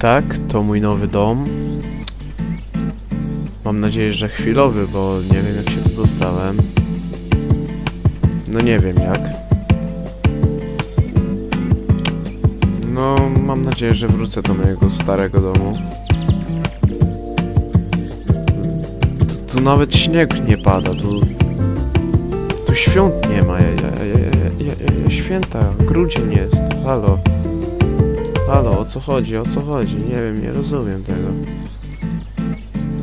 Tak, to mój nowy dom. Mam nadzieję, że chwilowy, bo nie wiem jak się tu dostałem. No nie wiem jak. No, mam nadzieję, że wrócę do mojego starego domu. Tu, tu nawet śnieg nie pada, tu... Tu świąt nie ma, ja, ja, ja, ja, ja, ja, święta, grudzień jest, halo. Halo, o co chodzi, o co chodzi? Nie wiem, nie rozumiem tego.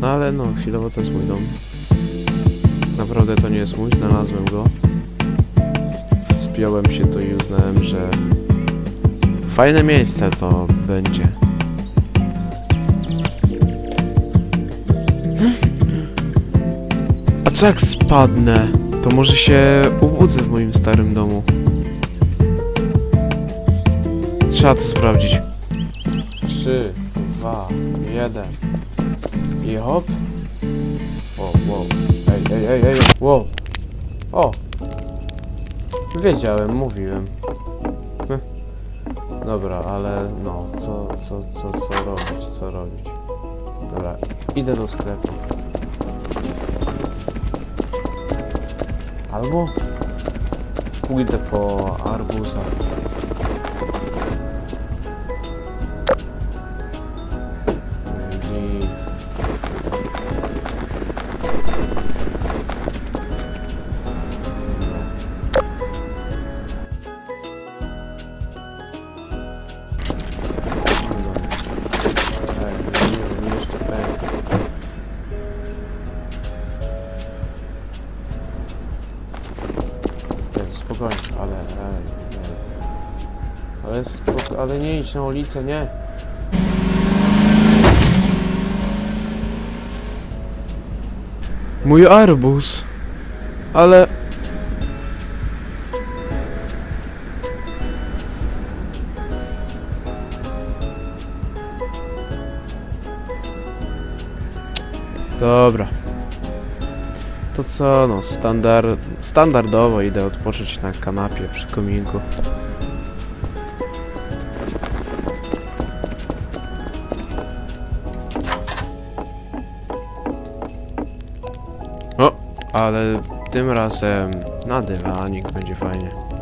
No ale no, chwilowo to jest mój dom. Naprawdę to nie jest mój, znalazłem go. Wspiąłem się tu i uznałem, że fajne miejsce to będzie. A co jak spadnę? To może się ubudzę w moim starym domu. Trzeba to sprawdzić. 3, 2, 1 i hop. Wow, wow. Ej, ej, ej, ej, wow. O! Wiedziałem, mówiłem. Hm. Dobra, ale no, co, co, co, co robić, co robić? Dobra, idę do sklepu. Albo pójdę po arbuza. Spokojnie, ale, ale, nie. Ale, spoko, ale nie idź na ulicę, nie. Mój arbuz. Ale... Dobra. To co, no, standard, standardowo idę odpocząć na kanapie przy kominku. O, ale tym razem na dywanik będzie fajnie.